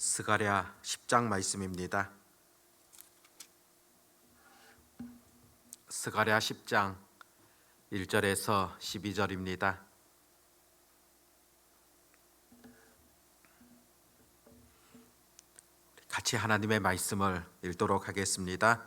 스가랴 10장 말씀입니다. 스가랴 10장 1절에서 12절입니다. 같이 하나님의 말씀을 읽도록 하겠습니다.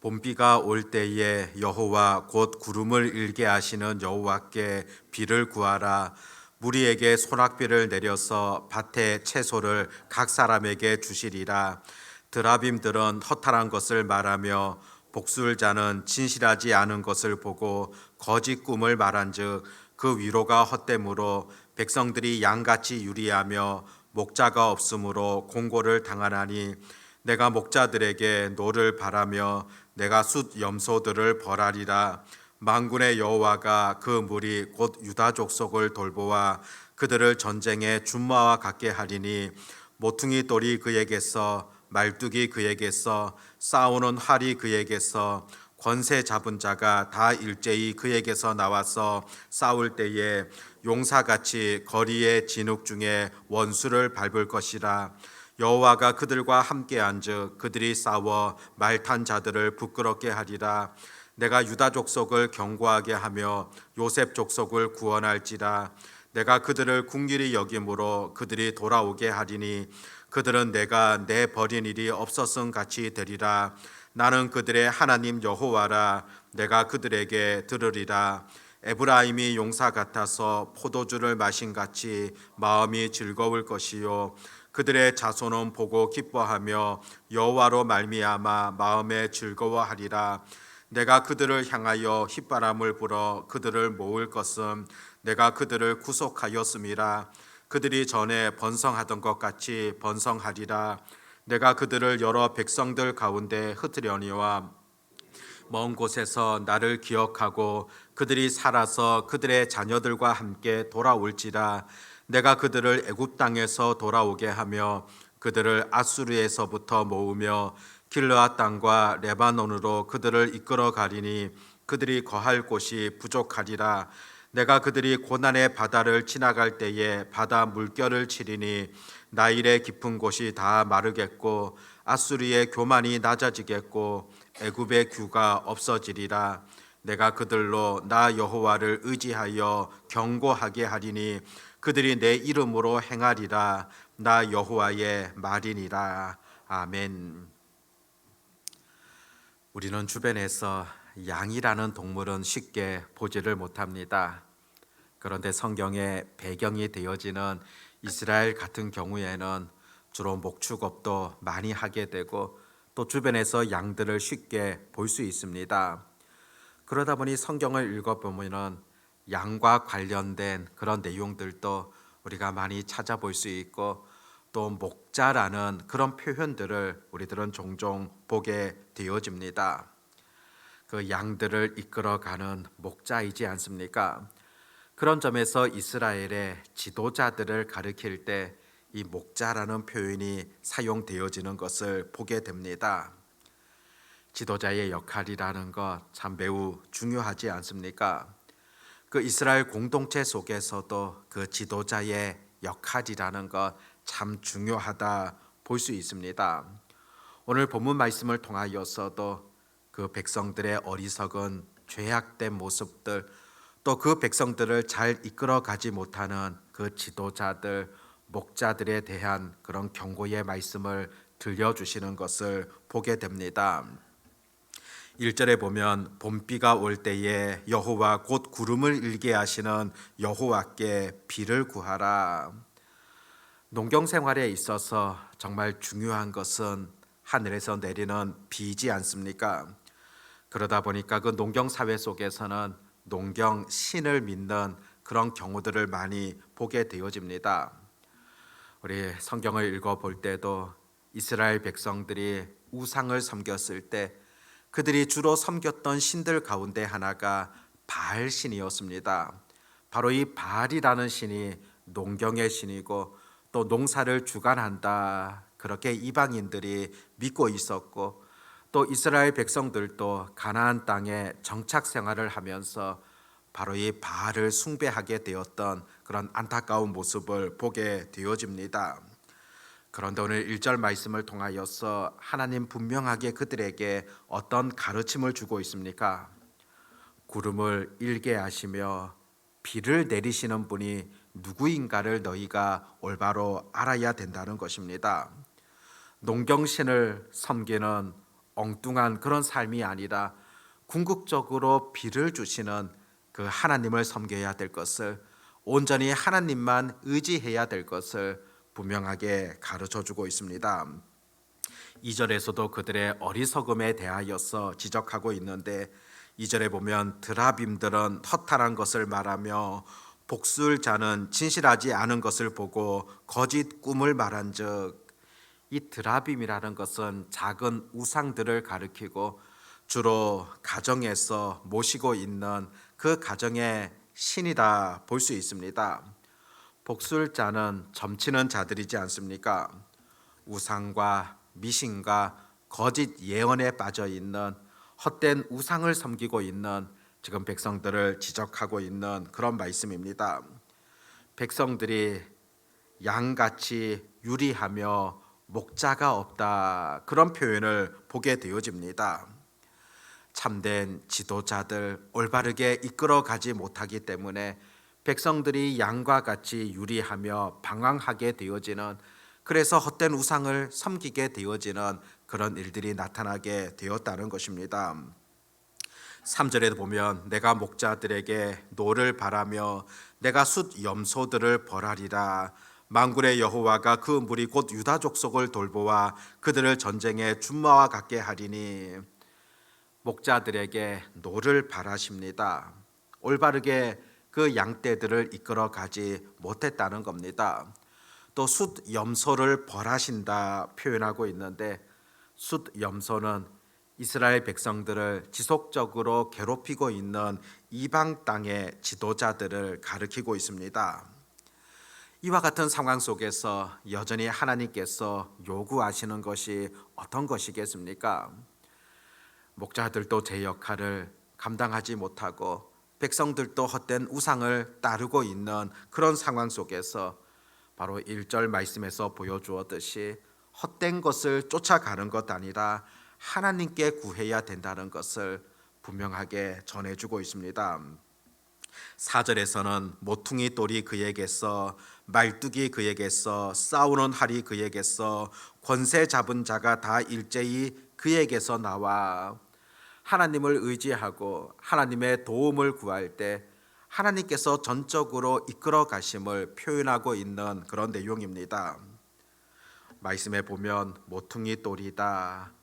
봄비가 올 때에 여호와 곧 구름을 일게 하시는 여호와께 비를 구하라 무리에게 소낙비를 내려서 밭에 채소를 각 사람에게 주시리라. 드라빔들은 허탈한 것을 말하며 복술자는 진실하지 않은 것을 보고 거짓 꿈을 말한즉 그 위로가 헛됨으로 백성들이 양같이 유리하며 목자가 없으므로 공고를 당하나니 내가 목자들에게 노를 바라며 내가 숫 염소들을 벌하리라 만군의 여호와가 그 무리 곧 유다 족속을 돌보아 그들을 전쟁의 준마와 같게 하리니 모퉁이 돌이 그에게서 말뚝이 그에게서 싸우는 활이 그에게서 권세 잡은 자가 다 일제히 그에게서 나와서 싸울 때에 용사같이 거리의 진흙 중에 원수를 밟을 것이라. 여호와가 그들과 함께한즉 그들이 싸워 말탄 자들을 부끄럽게 하리라 내가 유다 족속을 경고하게 하며 요셉 족속을 구원할지라. 내가 그들을 궁길이 여김으로 그들이 돌아오게 하리니 그들은 내가 내 버린 일이 없었음 같이 되리라. 나는 그들의 하나님 여호와라. 내가 그들에게 들으리라. 에브라임이 용사 같아서 포도주를 마신 같이 마음이 즐거울 것이요. 그들의 자손은 보고 기뻐하며 여호와로 말미암아 마음에 즐거워하리라 내가 그들을 향하여 휘바람을 불어 그들을 모을 것은 내가 그들을 구속하였음이라. 그들이 전에 번성하던 것 같이 번성하리라. 내가 그들을 여러 백성들 가운데 흩으려니와 먼 곳에서 나를 기억하고 그들이 살아서 그들의 자녀들과 함께 돌아올지라. 내가 그들을 애굽 땅에서 돌아오게 하며 그들을 아수르에서부터 모으며 길르앗 땅과 레바논으로 그들을 이끌어 가리니 그들이 거할 곳이 부족하리라. 내가 그들이 고난의 바다를 지나갈 때에 바다 물결을 치리니 나일의 깊은 곳이 다 마르겠고 아수리의 교만이 낮아지겠고 애굽의 규가 없어지리라. 내가 그들로 나 여호와를 의지하여 경고하게 하리니 그들이 내 이름으로 행하리라. 나 여호와의 말이니라. 아멘 우리는 주변에서 양이라는 동물은 쉽게 보지를 못합니다. 그런데 성경의 배경이 되어지는 이스라엘 같은 경우에는 주로 목축업도 많이 하게 되고 또 주변에서 양들을 쉽게 볼 수 있습니다. 그러다 보니 성경을 읽어보면은 양과 관련된 그런 내용들도 우리가 많이 찾아볼 수 있고 또 목자라는 그런 표현들을 우리들은 종종 보게 되어집니다. 그 양들을 이끌어가는 목자이지 않습니까? 그런 점에서 이스라엘의 지도자들을 가리킬 때 이 목자라는 표현이 사용되어지는 것을 보게 됩니다. 지도자의 역할이라는 것 참 매우 중요하지 않습니까? 그 이스라엘 공동체 속에서도 그 지도자의 역할이라는 것 참 중요하다 볼 수 있습니다. 오늘 본문 말씀을 통하여서도 그 백성들의 어리석은 죄악된 모습들 또 그 백성들을 잘 이끌어 가지 못하는 그 지도자들 목자들에 대한 그런 경고의 말씀을 들려주시는 것을 보게 됩니다. 1절에 보면 봄비가 올 때에 여호와 곧 구름을 일게 하시는 여호와께 비를 구하라. 농경 생활에 있어서 정말 중요한 것은 하늘에서 내리는 비지 않습니까? 그러다 보니까 그 농경 사회 속에서는 농경 신을 믿는 그런 경우들을 많이 보게 되어집니다. 우리 성경을 읽어 볼 때도 이스라엘 백성들이 우상을 섬겼을 때 그들이 주로 섬겼던 신들 가운데 하나가 바알 신이었습니다. 바로 이 바알이라는 신이 농경의 신이고 또 농사를 주관한다. 그렇게 이방인들이 믿고 있었고 또 이스라엘 백성들도 가나안 땅에 정착 생활을 하면서 바로 이 바알을 숭배하게 되었던 그런 안타까운 모습을 보게 되어집니다. 그런데 오늘 1절 말씀을 통하여서 하나님 분명하게 그들에게 어떤 가르침을 주고 있습니까? 구름을 일게 하시며 비를 내리시는 분이 누구인가를 너희가 올바로 알아야 된다는 것입니다. 농경신을 섬기는 엉뚱한 그런 삶이 아니라 궁극적으로 비를 주시는 그 하나님을 섬겨야 될 것을 온전히 하나님만 의지해야 될 것을 분명하게 가르쳐 주고 있습니다. 2절에서도 그들의 어리석음에 대하여서 지적하고 있는데 2절에 보면 드라빔들은 허탈한 것을 말하며 복술 자는 진실하지 않은 것을 보고 거짓 꿈을 말한즉 이 드라빔이라는 것은 작은 우상들을 가리키고 주로 가정에서 모시고 있는 그 가정의 신이다 볼 수 있습니다. 복술자는 점치는 자들이지 않습니까? 우상과 미신과 거짓 예언에 빠져 있는 헛된 우상을 섬기고 있는 지금 백성들을 지적하고 있는 그런 말씀입니다. 백성들이 양같이 유리하며 목자가 없다 그런 표현을 보게 되어집니다. 참된 지도자들 올바르게 이끌어 가지 못하기 때문에 백성들이 양과 같이 유리하며 방황하게 되어지는 그래서 헛된 우상을 섬기게 되어지는 그런 일들이 나타나게 되었다는 것입니다. 3절에 보면 내가 목자들에게 노를 바라며 내가 숫 염소들을 벌하리라 만군의 여호와가 그 무리 곧 유다 족속을 돌보아 그들을 전쟁에 준마와 같게 하리니 목자들에게 노를 바라십니다. 올바르게 그 양떼들을 이끌어 가지 못했다는 겁니다. 또 숫 염소를 벌하신다 표현하고 있는데 숫 염소는 이스라엘 백성들을 지속적으로 괴롭히고 있는 이방 땅의 지도자들을 가리키고 있습니다. 이와 같은 상황 속에서 여전히 하나님께서 요구하시는 것이 어떤 것이겠습니까? 목자들도 제 역할을 감당하지 못하고 백성들도 헛된 우상을 따르고 있는 그런 상황 속에서 바로 1절 말씀에서 보여주었듯이 헛된 것을 쫓아가는 것 아니라 하나님께 구해야 된다는 것을 분명하게 전해주고 있습니다. 4절에서는 모퉁이 돌이 그에게서 말뚝이 그에게서 싸우는 활이 그에게서 권세 잡은 자가 다 일제히 그에게서 나와 하나님을 의지하고 하나님의 도움을 구할 때 하나님께서 전적으로 이끌어 가심을 표현하고 있는 그런 내용입니다. 말씀에 보면 모퉁이 돌이다.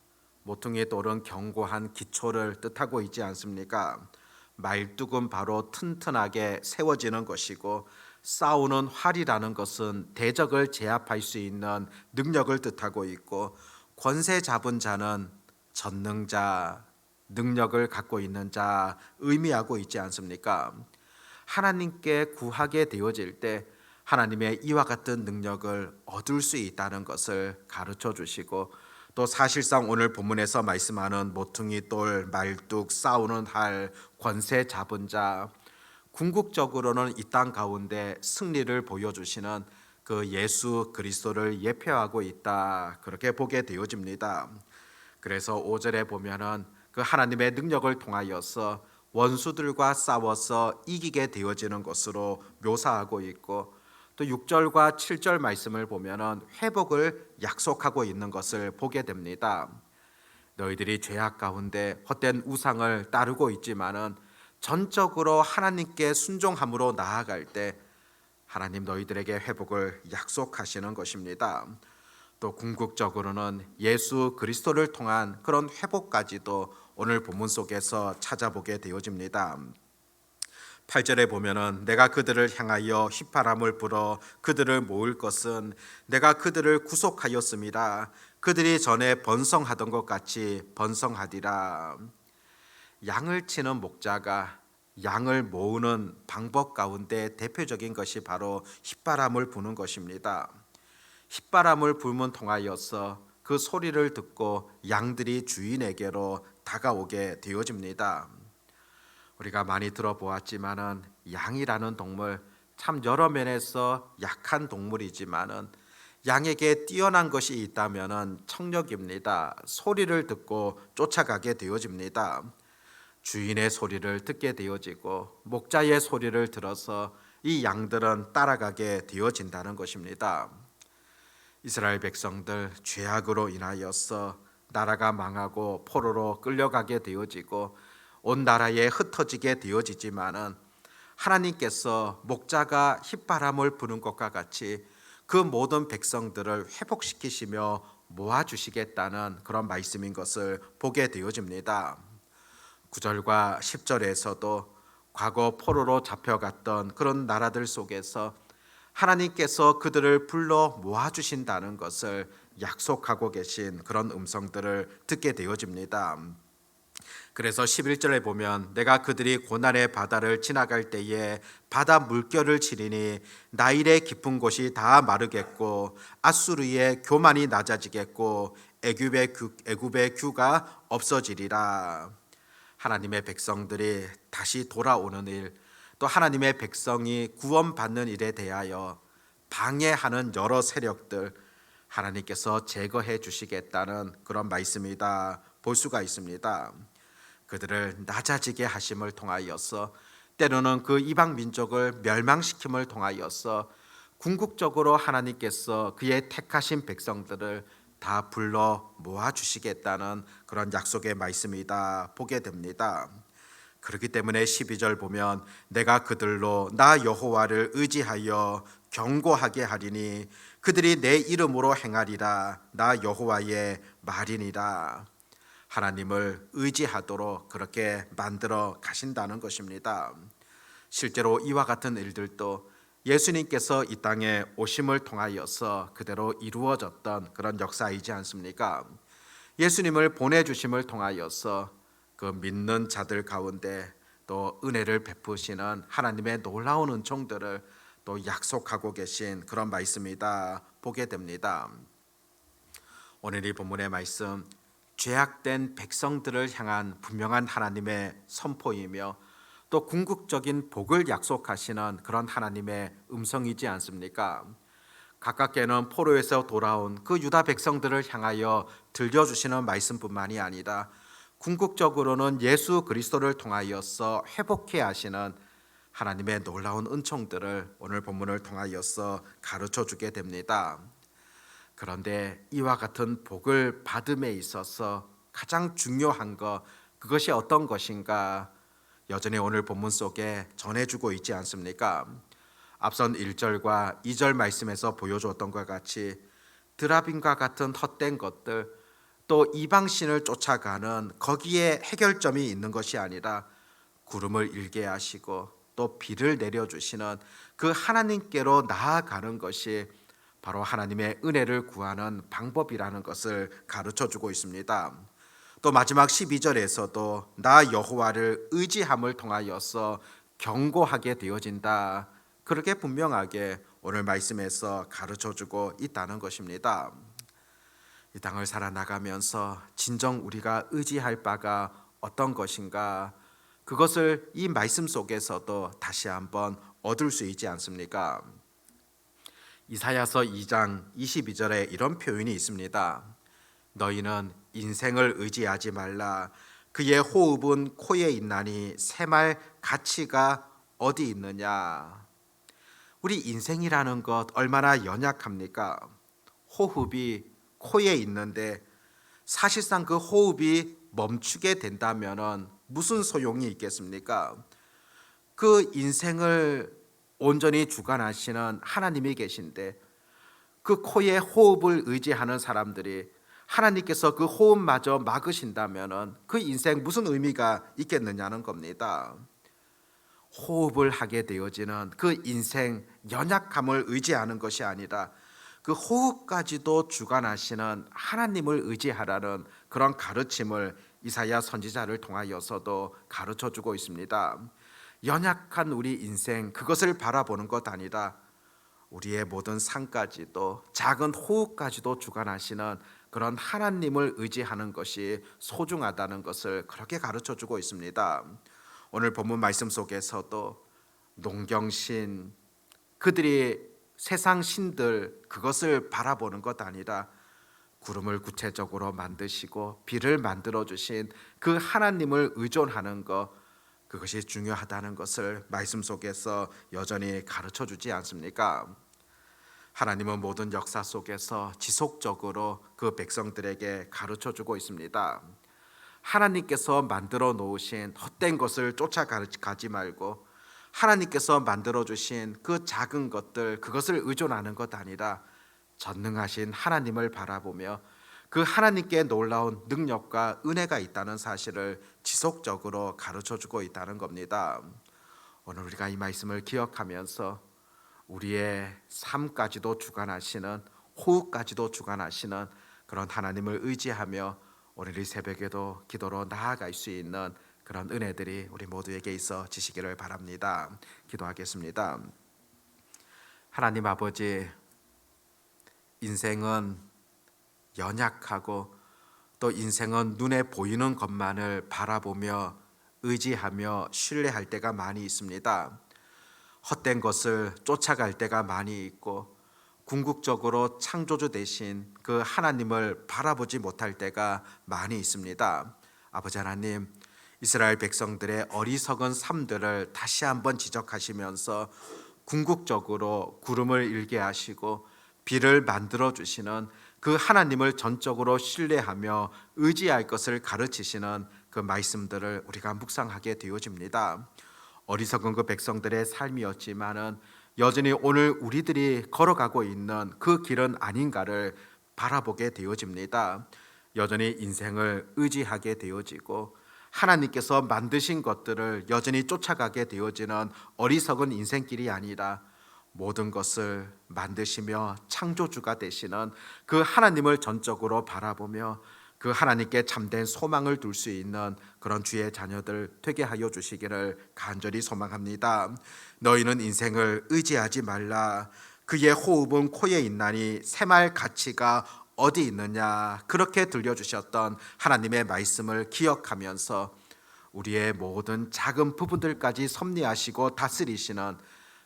모퉁이 돌은 견고한 기초를 뜻하고 있지 않습니까? 말뚝은 바로 튼튼하게 세워지는 것이고 싸우는 활이라는 것은 대적을 제압할 수 있는 능력을 뜻하고 있고 권세 잡은 자는 전능자, 능력을 갖고 있는 자 의미하고 있지 않습니까? 하나님께 구하게 되어질 때 하나님의 이와 같은 능력을 얻을 수 있다는 것을 가르쳐 주시고 또 사실상 오늘 본문에서 말씀하는 모퉁이 돌, 말뚝, 싸우는 할, 권세 잡은 자 궁극적으로는 이 땅 가운데 승리를 보여주시는 그 예수 그리스도를 예표하고 있다 그렇게 보게 되어집니다. 그래서 5절에 보면은 그 하나님의 능력을 통하여서 원수들과 싸워서 이기게 되어지는 것으로 묘사하고 있고 또 6절과 7절 말씀을 보면은 회복을 약속하고 있는 것을 보게 됩니다. 너희들이 죄악 가운데 헛된 우상을 따르고 있지만은 전적으로 하나님께 순종함으로 나아갈 때 하나님 너희들에게 회복을 약속하시는 것입니다. 또 궁극적으로는 예수 그리스도를 통한 그런 회복까지도 오늘 본문 속에서 찾아보게 되어집니다. 8절에 보면은 내가 그들을 향하여 휘파람을 불어 그들을 모을 것은 내가 그들을 구속하였습니다. 그들이 전에 번성하던 것 같이 번성하리라. 양을 치는 목자가 양을 모으는 방법 가운데 대표적인 것이 바로 휘바람을 부는 것입니다. 휘바람을 불면 통하여서 그 소리를 듣고 양들이 주인에게로 다가오게 되어집니다. 우리가 많이 들어보았지만은 양이라는 동물 참 여러 면에서 약한 동물이지만은 양에게 뛰어난 것이 있다면은 청력입니다. 소리를 듣고 쫓아가게 되어집니다. 주인의 소리를 듣게 되어지고 목자의 소리를 들어서 이 양들은 따라가게 되어진다는 것입니다. 이스라엘 백성들 죄악으로 인하여서 나라가 망하고 포로로 끌려가게 되어지고 온 나라에 흩어지게 되어지지만은 하나님께서 목자가 휘바람을 부는 것과 같이 그 모든 백성들을 회복시키시며 모아 주시겠다는 그런 말씀인 것을 보게 되어집니다. 9절과 10절에서도 과거 포로로 잡혀갔던 그런 나라들 속에서 하나님께서 그들을 불러 모아 주신다는 것을 약속하고 계신 그런 음성들을 듣게 되어집니다. 그래서 11절에 보면 내가 그들이 고난의 바다를 지나갈 때에 바다 물결을 치리니 나일의 깊은 곳이 다 마르겠고 아수르의 교만이 낮아지겠고 애굽의 규, 애굽의 규가 없어지리라. 하나님의 백성들이 다시 돌아오는 일, 또 하나님의 백성이 구원받는 일에 대하여 방해하는 여러 세력들 하나님께서 제거해 주시겠다는 그런 말씀이다 볼 수가 있습니다. 그들을 낮아지게 하심을 통하여서 때로는 그 이방 민족을 멸망시킴을 통하여서 궁극적으로 하나님께서 그의 택하신 백성들을 다 불러 모아 주시겠다는 그런 약속의 말씀이다 보게 됩니다. 그렇기 때문에 12절 보면 내가 그들로 나 여호와를 의지하여 경고하게 하리니 그들이 내 이름으로 행하리라 나 여호와의 말이니라 하나님을 의지하도록 그렇게 만들어 가신다는 것입니다. 실제로 이와 같은 일들도 예수님께서 이 땅에 오심을 통하여서 그대로 이루어졌던 그런 역사이지 않습니까? 예수님을 보내주심을 통하여서 그 믿는 자들 가운데 또 은혜를 베푸시는 하나님의 놀라운 은총들을 또 약속하고 계신 그런 말씀이다 보게 됩니다. 오늘 이 본문의 말씀 죄악된 백성들을 향한 분명한 하나님의 선포이며 또 궁극적인 복을 약속하시는 그런 하나님의 음성이지 않습니까? 가깝게는 포로에서 돌아온 그 유다 백성들을 향하여 들려주시는 말씀뿐만이 아니라 궁극적으로는 예수 그리스도를 통하여서 회복해 하시는 하나님의 놀라운 은총들을 오늘 본문을 통하여서 가르쳐 주게 됩니다. 그런데 이와 같은 복을 받음에 있어서 가장 중요한 것 그것이 어떤 것인가 여전히 오늘 본문 속에 전해주고 있지 않습니까? 앞선 1절과 2절 말씀에서 보여주었던 것 같이 드라빈과 같은 헛된 것들 또 이방신을 쫓아가는 거기에 해결점이 있는 것이 아니라 구름을 일게 하시고 또 비를 내려주시는 그 하나님께로 나아가는 것이 바로 하나님의 은혜를 구하는 방법이라는 것을 가르쳐 주고 있습니다. 또 마지막 12절에서도 나 여호와를 의지함을 통하여서 경고하게 되어진다. 그렇게 분명하게 오늘 말씀에서 가르쳐 주고 있다는 것입니다. 이 땅을 살아나가면서 진정 우리가 의지할 바가 어떤 것인가 그것을 이 말씀 속에서도 다시 한번 얻을 수 있지 않습니까? 이사야서 2장 22절에 이런 표현이 있습니다. 너희는 인생을 의지하지 말라. 그의 호흡은 코에 있나니 새말 가치가 어디 있느냐? 우리 인생이라는 것 얼마나 연약합니까? 호흡이 코에 있는데 사실상 그 호흡이 멈추게 된다면은 무슨 소용이 있겠습니까? 그 인생을 온전히 주관하시는 하나님이 계신데 그 코에 호흡을 의지하는 사람들이 하나님께서 그 호흡마저 막으신다면은 그 인생 무슨 의미가 있겠느냐는 겁니다. 호흡을 하게 되어지는 그 인생 연약함을 의지하는 것이 아니라 그 호흡까지도 주관하시는 하나님을 의지하라는 그런 가르침을 이사야 선지자를 통하여서도 가르쳐 주고 있습니다. 연약한 우리 인생 그것을 바라보는 것 아니라 우리의 모든 삶까지도 작은 호흡까지도 주관하시는 그런 하나님을 의지하는 것이 소중하다는 것을 그렇게 가르쳐 주고 있습니다. 오늘 본문 말씀 속에서도 농경신 그들이 세상 신들 그것을 바라보는 것 아니라 구름을 구체적으로 만드시고 비를 만들어 주신 그 하나님을 의존하는 것 그것이 중요하다는 것을 말씀 속에서 여전히 가르쳐 주지 않습니까? 하나님은 모든 역사 속에서 지속적으로 그 백성들에게 가르쳐 주고 있습니다. 하나님께서 만들어 놓으신 헛된 것을 쫓아가지 말고 하나님께서 만들어 주신 그 작은 것들 그것을 의존하는 것 아니라 전능하신 하나님을 바라보며 그 하나님께 놀라운 능력과 은혜가 있다는 사실을 지속적으로 가르쳐 주고 있다는 겁니다. 오늘 우리가 이 말씀을 기억하면서 우리의 삶까지도 주관하시는 호흡까지도 주관하시는 그런 하나님을 의지하며 오늘 이 새벽에도 기도로 나아갈 수 있는 그런 은혜들이 우리 모두에게 있어 지시기를 바랍니다. 기도하겠습니다. 하나님 아버지 인생은 연약하고 또 인생은 눈에 보이는 것만을 바라보며 의지하며 신뢰할 때가 많이 있습니다. 헛된 것을 쫓아갈 때가 많이 있고 궁극적으로 창조주 대신 그 하나님을 바라보지 못할 때가 많이 있습니다. 아버지 하나님, 이스라엘 백성들의 어리석은 삶들을 다시 한번 지적하시면서 궁극적으로 구름을 일게 하시고 비를 만들어 주시는 그 하나님을 전적으로 신뢰하며 의지할 것을 가르치시는 그 말씀들을 우리가 묵상하게 되어집니다. 어리석은 그 백성들의 삶이었지만은 여전히 오늘 우리들이 걸어가고 있는 그 길은 아닌가를 바라보게 되어집니다. 여전히 인생을 의지하게 되어지고 하나님께서 만드신 것들을 여전히 쫓아가게 되어지는 어리석은 인생길이 아니라 모든 것을 만드시며 창조주가 되시는 그 하나님을 전적으로 바라보며 그 하나님께 참된 소망을 둘 수 있는 그런 주의 자녀들 되게 하여 주시기를 간절히 소망합니다. 너희는 인생을 의지하지 말라. 그의 호흡은 코에 있나니 새말 가치가 어디 있느냐 그렇게 들려주셨던 하나님의 말씀을 기억하면서 우리의 모든 작은 부분들까지 섭리하시고 다스리시는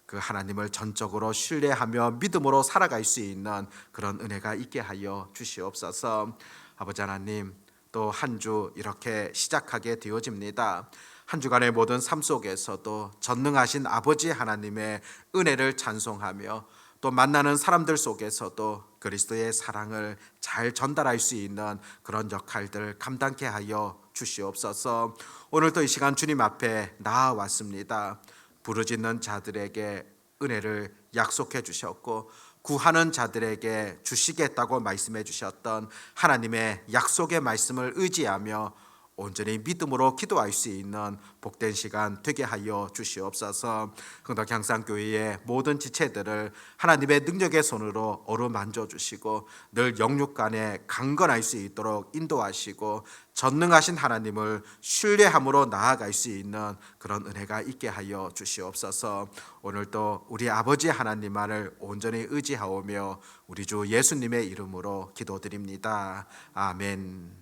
그 하나님을 전적으로 신뢰하며 믿음으로 살아갈 수 있는 그런 은혜가 있게 하여 주시옵소서. 아버지 하나님 또 한 주 이렇게 시작하게 되어집니다. 한 주간의 모든 삶 속에서도 전능하신 아버지 하나님의 은혜를 찬송하며 또 만나는 사람들 속에서도 그리스도의 사랑을 잘 전달할 수 있는 그런 역할들 감당케 하여 주시옵소서. 오늘도 이 시간 주님 앞에 나아왔습니다. 부르짖는 자들에게 은혜를 약속해 주셨고 구하는 자들에게 주시겠다고 말씀해 주셨던 하나님의 약속의 말씀을 의지하며 온전히 믿음으로 기도할 수 있는 복된 시간 되게 하여 주시옵소서. 흥덕 향상 교회의 모든 지체들을 하나님의 능력의 손으로 어루만져 주시고 늘 영육 간에 강건할 수 있도록 인도하시고 전능하신 하나님을 신뢰함으로 나아갈 수 있는 그런 은혜가 있게 하여 주시옵소서. 오늘도 우리 아버지 하나님만을 온전히 의지하오며 우리 주 예수님의 이름으로 기도드립니다. 아멘.